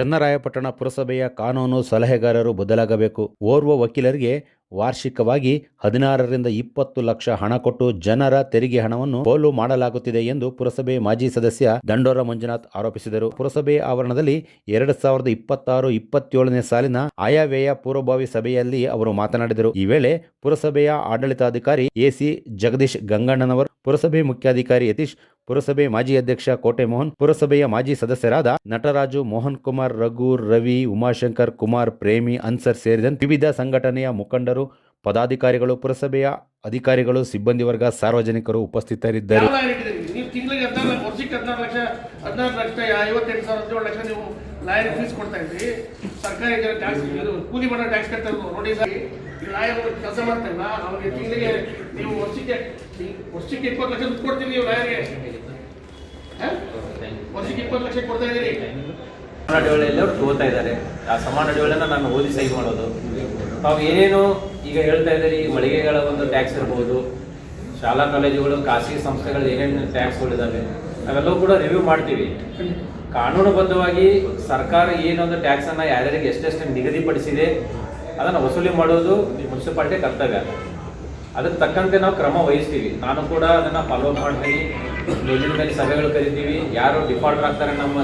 ಚನ್ನರಾಯಪಟ್ಟಣ ಪುರಸಭೆಯ ಕಾನೂನು ಸಲಹೆಗಾರರು ಬದಲಾಗಬೇಕು. ಓರ್ವ ವಕೀಲರಿಗೆ ವಾರ್ಷಿಕವಾಗಿ ಹದಿನಾರರಿಂದ ಇಪ್ಪತ್ತು ಲಕ್ಷ ಹಣ ಕೊಟ್ಟು ಜನರ ತೆರಿಗೆ ಹಣವನ್ನು ಪೋಲು ಮಾಡಲಾಗುತ್ತಿದೆ ಎಂದು ಪುರಸಭೆ ಮಾಜಿ ಸದಸ್ಯ ದಂಡೋರ ಮಂಜುನಾಥ್ ಆರೋಪಿಸಿದರು. ಪುರಸಭೆ ಆವರಣದಲ್ಲಿ ಎರಡ್ ಸಾವಿರದ ಇಪ್ಪತ್ತಾರು ಇಪ್ಪತ್ತೇಳನೇ ಸಾಲಿನ ಆಯವ್ಯಯ ಪೂರ್ವಭಾವಿ ಸಭೆಯಲ್ಲಿ ಅವರು ಮಾತನಾಡಿದರು. ಈ ವೇಳೆ ಪುರಸಭೆಯ ಆಡಳಿತಾಧಿಕಾರಿ ಎಸಿ ಜಗದೀಶ್ ಗಂಗಣ್ಣನವರು, ಪುರಸಭೆ ಮುಖ್ಯಾಧಿಕಾರಿ ಯತೀಶ್ ಪುರಸಭೆ ಮಾಜಿ ಅಧ್ಯಕ್ಷ ಕೋಟೆ ಮೋಹನ್, ಪುರಸಭೆಯ ಮಾಜಿ ಸದಸ್ಯರಾದ ನಟರಾಜು ಮೋಹನ್ ಕುಮಾರ್, ರಘು, ರವಿ, ಉಮಾಶಂಕರ್ ಕುಮಾರ್, ಪ್ರೇಮಿ, ಅನ್ಸರ್ ಸೇರಿದಂತೆ ವಿವಿಧ ಸಂಘಟನೆಯ ಮುಖಂಡರು, ಪದಾಧಿಕಾರಿಗಳು, ಪುರಸಭೆಯ ಅಧಿಕಾರಿಗಳು, ಸಿಬ್ಬಂದಿ ವರ್ಗ, ಸಾರ್ವಜನಿಕರು ಉಪಸ್ಥಿತರಿದ್ದರು. ತಿಂಗಳಿಗೆ ಹದಿನಾರು ವರ್ಷಕ್ಕೆ ಹದಿನಾರು ಲಕ್ಷ ಹದಿನಾರು ಲಕ್ಷ ಐವತ್ತೆಂಟು ಸಾವಿರ ಹದಿನೇಳು ಲಕ್ಷ ನೀವು ಲಾಯರ್ ಫೀಸ್ ಕೊಡ್ತಾ ಇದ್ರಿ. ಸರ್ಕಾರಿ ಟ್ಯಾಕ್ಸ್ ಕೂಲಿ ಮಾಡೋ ಟ್ಯಾಕ್ಸ್ ಕಟ್ತಾರೆ ನೋಡಿ ಸರ್. ಲಾಯರ್ ಕೆಲಸ ಮಾಡ್ತಾರಲ್ಲ ಅವ್ರಿಗೆ ತಿಂಗಳಿಗೆ ನೀವು ವರ್ಷಕ್ಕೆ ವರ್ಷಕ್ಕೆ ಇಪ್ಪತ್ತು ಲಕ್ಷ ದುಡ್ಡು ಕೊಡ್ತೀವಿ ನೀವು ಲಾಯರ್ಗೆ. ವರ್ಷಕ್ಕೆ ಇಪ್ಪತ್ತು ಲಕ್ಷ ಕೊಡ್ತಾ ಇದ್ದೀರಿ. ಸಮಾನ ಡಿವಳಿಯಲ್ಲಿ ಅವ್ರು ತಗೋತಾ ಇದ್ದಾರೆ. ಆ ಸಮಾನ ಡಿವಳನ್ನ ನಾನು ಓದಿ ಸಹಿ ಮಾಡೋದು. ತಾವು ಏನೇನು ಈಗ ಹೇಳ್ತಾ ಇದ್ದಾರೆ ಮಳಿಗೆಗಳ ಒಂದು ಟ್ಯಾಕ್ಸ್ ಇರ್ಬೋದು ಶಾಲಾ ಕಾಲೇಜುಗಳು, ಖಾಸಗಿ ಸಂಸ್ಥೆಗಳು ಏನೇನು ಟ್ಯಾಕ್ಸ್ಗಳಿದ್ದಾವೆ ಅವೆಲ್ಲವೂ ಕೂಡ ರಿವ್ಯೂ ಮಾಡ್ತೀವಿ. ಕಾನೂನುಬದ್ಧವಾಗಿ ಸರ್ಕಾರ ಏನೊಂದು ಟ್ಯಾಕ್ಸನ್ನು ಯಾರ್ಯಾರಿಗೆ ಎಷ್ಟೆಷ್ಟು ನಿಗದಿಪಡಿಸಿದೆ, ಅದನ್ನು ವಸೂಲಿ ಮಾಡೋದು ಮುನ್ಸಿಪಾಲ್ಟಿ ಕರ್ತವ್ಯ. ಅದಕ್ಕೆ ತಕ್ಕಂತೆ ನಾವು ಕ್ರಮ ವಹಿಸ್ತೀವಿ. ನಾನು ಕೂಡ ಅದನ್ನು ಫಾಲೋ ಮಾಡ್ತೀನಿ. ಮುಂದಿನ ಮೇಲೆ ಸಭೆಗಳು ಕರಿತೀವಿ. ಯಾರು ಡಿಫಾಲ್ಟರ್ ಆಗ್ತಾರೆ ನಮ್ಮ